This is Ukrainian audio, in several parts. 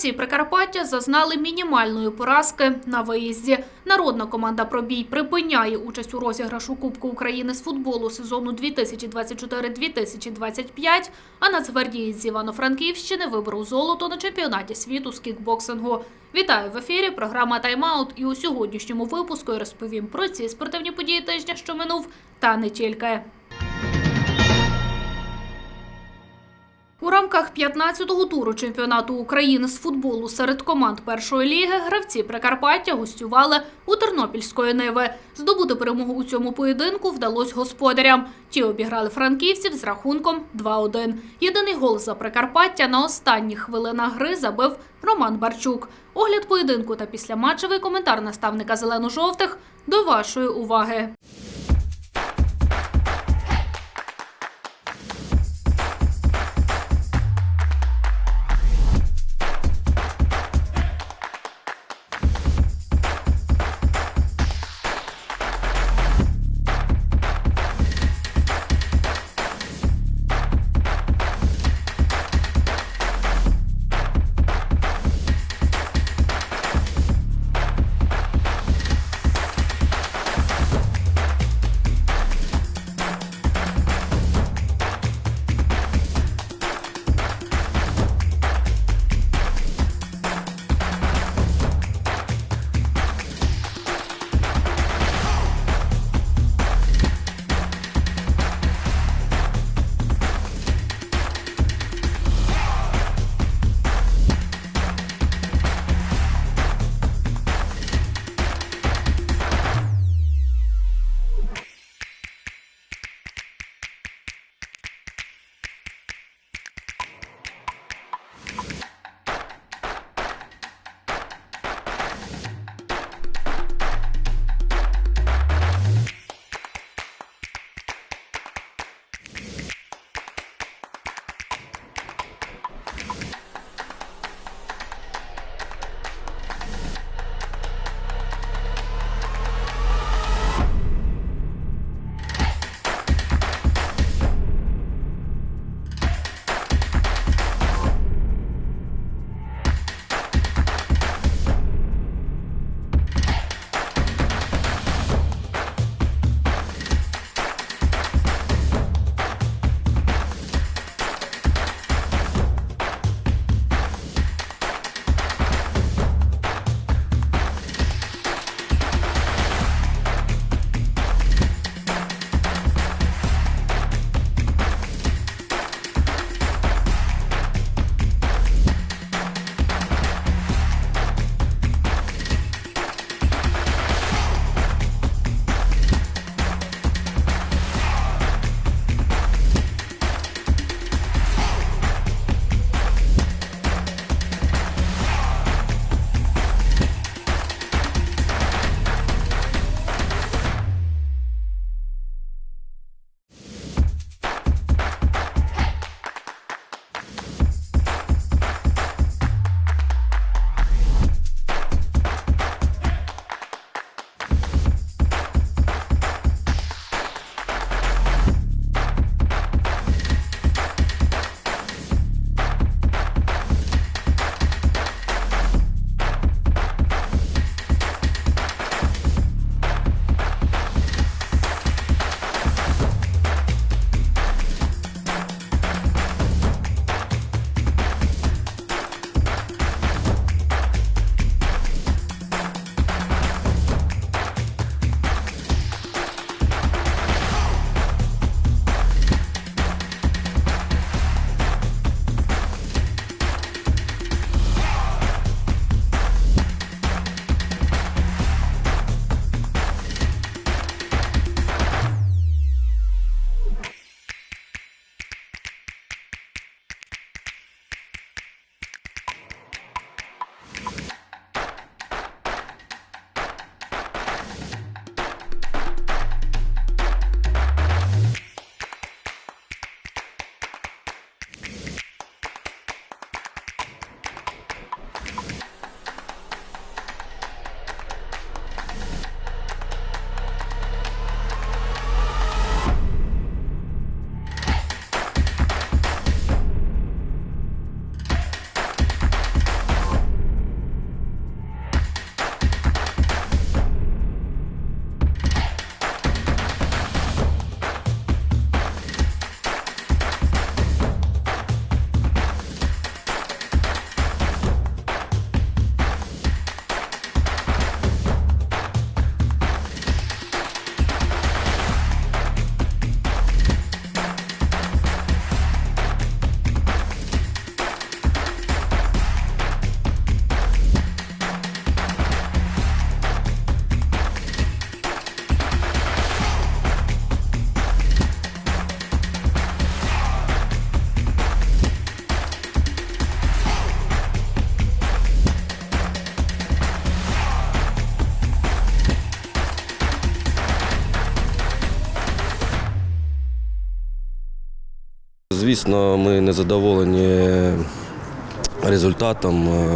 Гравці Прикарпаття зазнали мінімальної поразки на виїзді. Народна команда «Пробій» припиняє участь у розіграшу Кубку України з футболу сезону 2024-2025, а нацгвардієць з Івано-Франківщини виборов золото на чемпіонаті світу з кікбоксингу. Вітаю в ефірі. Програма «Тайм-аут» і у сьогоднішньому випуску розповім про ці спортивні події тижня, що минув, та не тільки. Рамках 15-го туру чемпіонату України з футболу серед команд першої ліги гравці Прикарпаття гостювали у Тернопільської Ниви. Здобути перемогу у цьому поєдинку вдалося господарям. Ті обіграли франківців з рахунком 2-1. Єдиний гол за Прикарпаття на останніх хвилинах гри забив Роман Барчук. Огляд поєдинку та післяматчевий коментар наставника зелено-жовтих до вашої уваги. Звісно, ми не задоволені результатом, е,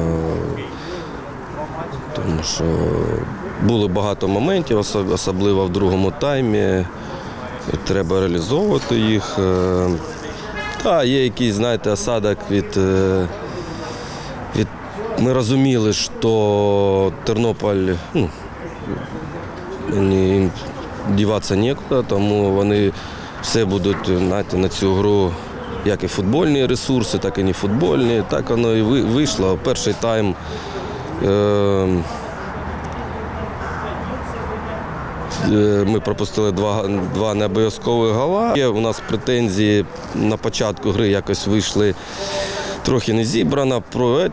тому що було багато моментів, особливо в другому таймі. Треба реалізовувати їх. Е, Та, є якийсь, знаєте, осадок від. е, ми розуміли, що Тернополь ну, їм діватися нікуди, тому вони все будуть знаєте, на цю гру, як і футбольні ресурси, так і не футбольні. Так воно і вийшло. Перший тайм. Е, Е, Ми пропустили два, два необов'язкових гола. Є у нас претензії на початку гри якось вийшли трохи не зібрано.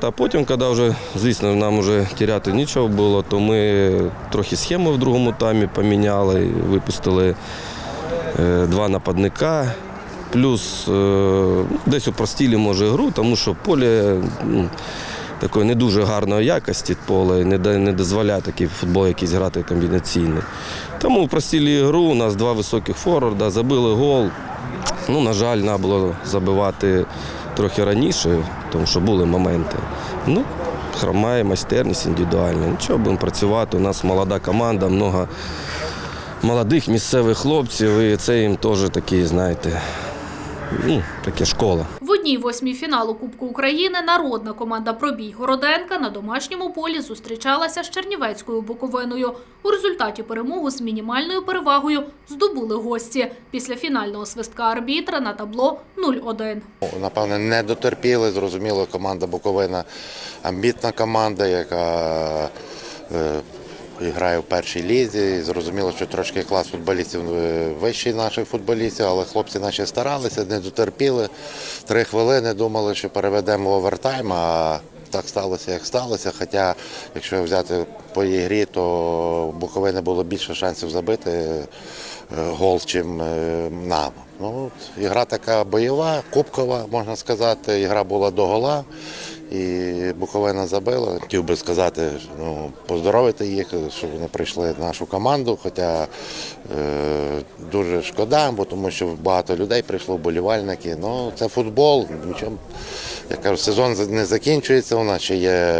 А потім, коли вже, звісно, нам вже тіряти нічого було, то ми трохи схему в другому таймі поміняли, випустили е, два нападника. Плюс е, ну, десь упростили, може, гру, тому що поле такої не дуже гарної якості поле, не, не дозволяє такий футбол якийсь грати комбінаційний. Тому упростили гру, у нас два високих форварда, забили гол. Ну, на жаль, треба було забивати трохи раніше, тому що були моменти. Ну, хромає майстерність індивідуальна. Нічого, будемо працювати. У нас молода команда, много молодих місцевих хлопців, і це їм теж такі, знаєте, ну, таке школа. В одній восьмій фіналу Кубку України народна команда Пробій Городенка на домашньому полі зустрічалася з Чернівецькою Буковиною. У результаті перемогу з мінімальною перевагою здобули гості. Після фінального свистка арбітра на табло 0-1. Напевне, не дотерпіли. Зрозуміло, команда Буковина амбітна команда, яка е, грає в першій лізі. Зрозуміло, що трошки клас футболістів е, вищий наших футболістів, але хлопці наші старалися, не дотерпіли. Три хвилини думали, що переведемо в овертайм, а так сталося, як сталося. Хоча, якщо взяти по ігрі, то у Буковини було більше шансів забити е, гол, чим е, нам. Ну, ігра така бойова, кубкова, можна сказати. Ігра була до гола. І Буковина забила. Хотів би сказати, ну, поздоровити їх, що вони прийшли в нашу команду. Хоча е, дуже шкода, бо тому що багато людей прийшло, вболівальники. Ну, це футбол, нічого. Я кажу, сезон не закінчується. У нас ще є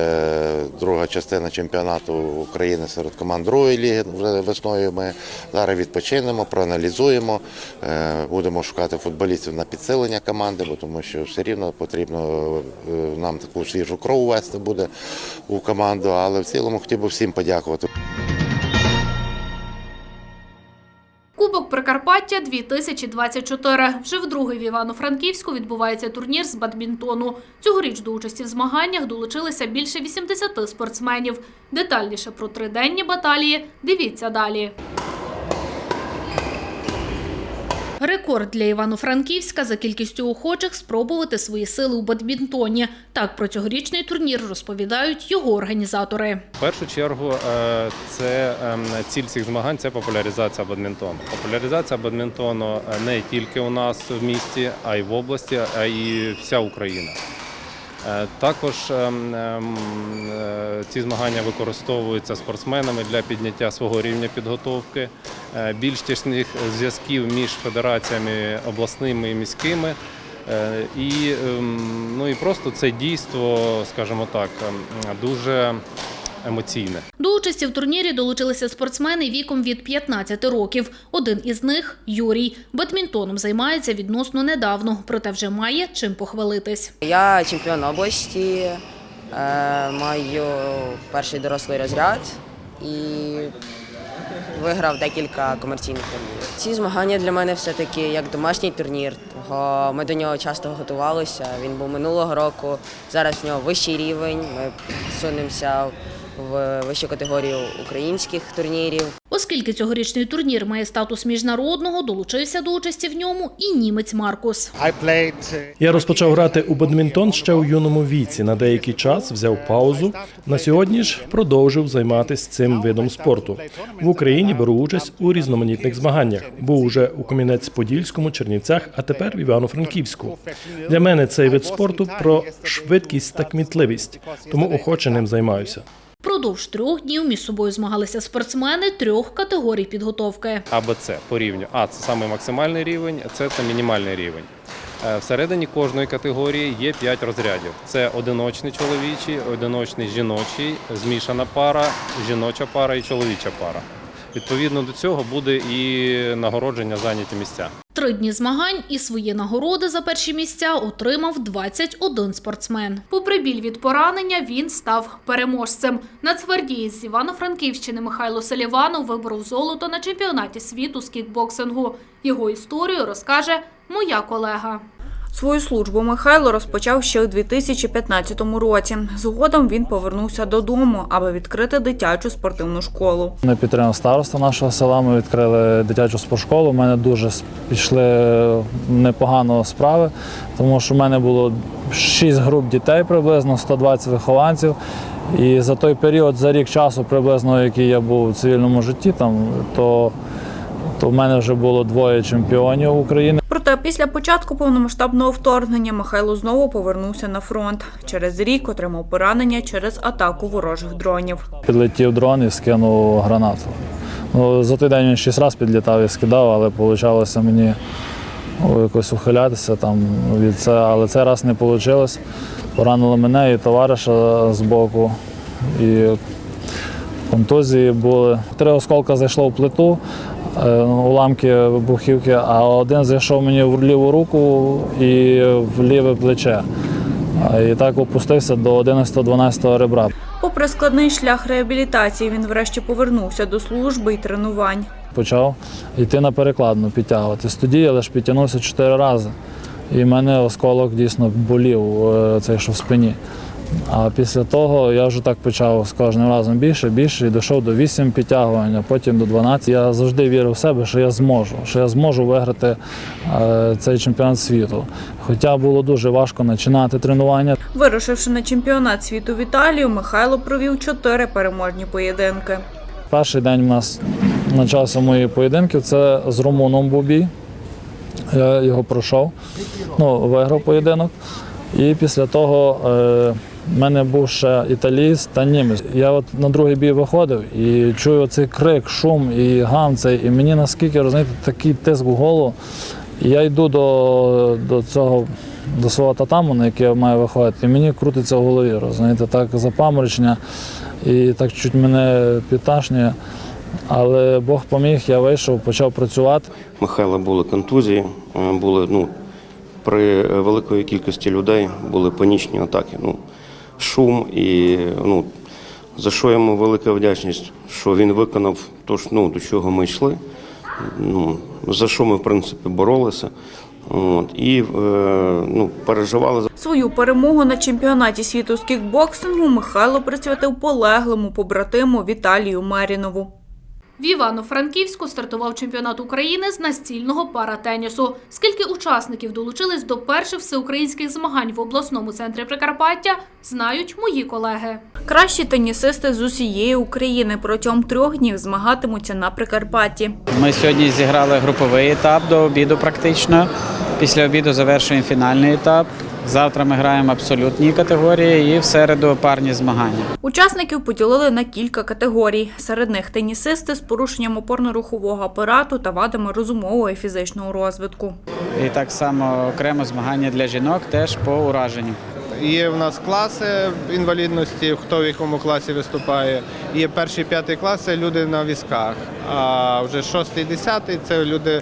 друга частина чемпіонату України серед команд другої ліги. Вже весною ми зараз відпочинемо, проаналізуємо, е, будемо шукати футболістів на підсилення команди, бо тому що все рівно потрібно е, нам таку свіжу кров вести буде у команду. Але в цілому хотів би всім подякувати. Прикарпаття 2024. Вже вдруге в Івано-Франківську відбувається турнір з бадмінтону. Цьогоріч до участі в змаганнях долучилися більше 80 спортсменів. Детальніше про триденні баталії дивіться далі. Рекорд для Івано-Франківська за кількістю охочих спробувати свої сили у бадмінтоні. Так про цьогорічний турнір розповідають його організатори. В першу чергу е, це ем, ціль цих змагань це популяризація бадмінтону. Популяризація бадмінтону е, не тільки у нас в місті, а й в області, а й вся Україна. Е, Також ем, ем, е, ці змагання використовуються спортсменами для підняття свого рівня підготовки, е, більш тісних зв'язків між федераціями обласними і міськими. І, ем, ну, і просто це дійство, скажімо так, дуже емоційне. Участі в турнірі долучилися спортсмени віком від 15 років. Один із них Юрій. Бадмінтоном займається відносно недавно, проте вже має чим похвалитись. Я чемпіон області, е, маю перший дорослий розряд і виграв декілька комерційних турнірів. Ці змагання для мене все-таки як домашній турнір. Ми до нього часто готувалися. Він був минулого року. Зараз в нього вищий рівень. Ми сунемося в вищу категорію українських турнірів. Оскільки цьогорічний турнір має статус міжнародного, долучився до участі в ньому і німець Маркус. Uh, Я розпочав грати у бадмінтон ще у юному віці. На деякий час взяв паузу. На сьогодні ж продовжив займатися цим видом спорту. В Україні беру участь у різноманітних змаганнях. Був уже у Кам'янець-Подільському, Чернівцях, а тепер в Івано-Франківську. Для мене цей вид спорту про швидкість та кмітливість, тому охоче ним займаюся. Впродовж трьох днів між собою змагалися спортсмени трьох категорій підготовки. А, Б, С по рівню. А це саме максимальний рівень, С це мінімальний рівень. Е, Всередині кожної категорії є 5 розрядів: це одиночний чоловічий, одиночний жіночий, змішана пара, жіноча пара і чоловіча пара. Відповідно до цього буде і нагородження зайняті місця. Три дні змагань і свої нагороди за перші місця отримав 21 спортсмен. Попри біль від поранення, він став переможцем. Нацгвардієць з Івано-Франківщини Михайло Селіванов виборов золото на чемпіонаті світу з кікбоксингу. Його історію розкаже моя колега. Свою службу Михайло розпочав ще у 2015 році. Згодом він повернувся додому, аби відкрити дитячу спортивну школу. Ми підтримали староста нашого села. Ми відкрили дитячу спортшколу. У мене дуже пішли непогано справи, тому що в мене було 6 груп дітей приблизно, 120 вихованців. І за той період, за рік часу, приблизно, який я був у цивільному житті, там то, то в мене вже було двоє чемпіонів України. Проте після початку повномасштабного вторгнення Михайло знову повернувся на фронт. Через рік отримав поранення через атаку ворожих дронів. Підлетів дрон і скинув гранату. Ну, за той день він шість разів підлітав і скидав, але вийшло мені якось ухилятися там від це, але цей раз не вийшло. Поранило мене і товариша з боку. І контузії були. Три осколка зайшло в плиту, уламки вибухівки, а один зайшов мені в ліву руку і в ліве плече. І так опустився до 11-12 ребра. Попри складний шлях реабілітації, він врешті повернувся до служби і тренувань. почав йти на перекладну підтягуватись. Тоді я лише підтягнувся чотири рази. І в мене осколок дійсно болів, е, цей що в спині. А після того я вже так почав з кожним разом більше, більше і дійшов до 8 підтягувань, а потім до 12. Я завжди вірив в себе, що я зможу, що я зможу виграти е, цей чемпіонат світу. Хоча було дуже важко починати тренування. Вирушивши на чемпіонат світу в Італію, Михайло провів чотири переможні поєдинки. Перший день у нас почався мої поєдинки. Це з румуном був бій. Я його пройшов, ну, виграв поєдинок. І після того е, в мене був ще італієць та німець. Я от на другий бій виходив і чую цей крик, шум і гам цей. І мені наскільки розумієте, такий тиск в голову. І я йду до, до цього, до свого татаму, на який я маю виходити, і мені крутиться в голові, розумієте, так запаморочення, і так чуть мене підташнює. Але Бог поміг, я вийшов, почав працювати. Михайла були контузії, е, були ну, при великої кількості людей були панічні атаки. Ну, шум і ну, за що йому велика вдячність, що він виконав то, ну, до чого ми йшли. Ну, за що ми, в принципі, боролися. От, і е, ну, переживали. Свою перемогу на чемпіонаті світу з кікбоксингу Михайло присвятив полеглому побратиму Віталію Мерінову. В Івано-Франківську стартував чемпіонат України з настільного паратенісу. Скільки учасників долучились до перших всеукраїнських змагань в обласному центрі Прикарпаття, знають мої колеги. Кращі тенісисти з усієї України протягом трьох днів змагатимуться на Прикарпатті. Ми сьогодні зіграли груповий етап до обіду практично. Після обіду завершуємо фінальний етап. Завтра ми граємо абсолютні категорії і в середу парні змагання. Учасників поділили на кілька категорій. Серед них тенісисти з порушенням опорно-рухового апарату та вадами розумового і фізичного розвитку. І так само окремо змагання для жінок теж по ураженню. Є в нас класи інвалідності, хто в якому класі виступає. Є перший п'ятий клас це люди на візках. А вже шостий, десятий це люди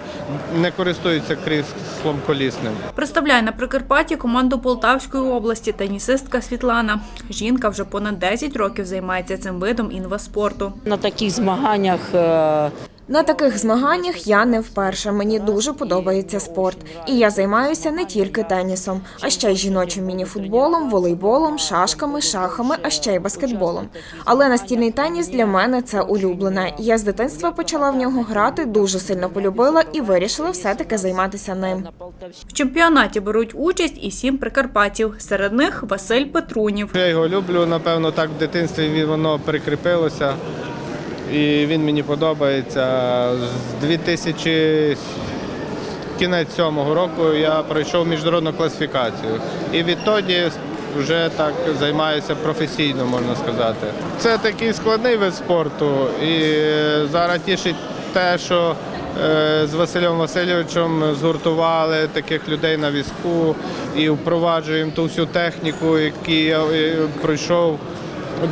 не користуються кріслом колісним. Представляє на Прикарпатті команду Полтавської області тенісистка Світлана. Жінка вже понад 10 років займається цим видом інваспорту. На таких змаганнях е, На таких змаганнях я не вперше. Мені дуже подобається спорт. І я займаюся не тільки тенісом, а ще й жіночим мініфутболом, волейболом, шашками, шахами, а ще й баскетболом. Але настільний теніс для мене це улюблене. Я з дитинства почала в нього грати, дуже сильно полюбила і вирішила все-таки займатися ним. В чемпіонаті беруть участь і сім прикарпатів. Серед них Василь Петрунів. Я його люблю, напевно, так в дитинстві він- воно прикріпилося. І він мені подобається. З 2000 кінець сьомого року я пройшов міжнародну класифікацію. І відтоді вже так займаюся професійно, можна сказати. Це такий складний вид спорту. І зараз тішить те, що е, з Василем Васильовичем згуртували таких людей на візку і впроваджуємо ту всю техніку, яку я е, пройшов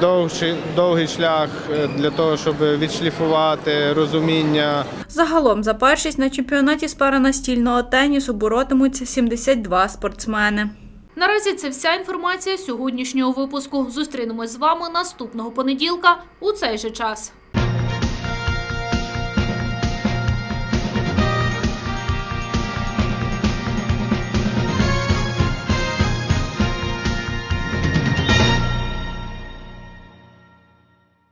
довший, довгий шлях е, для того, щоб відшліфувати розуміння Загалом за першість на чемпіонаті з паранастільного тенісу боротимуться 72 спортсмени. Наразі це вся інформація сьогоднішнього випуску. Зустрінемось з вами наступного понеділка у цей же час.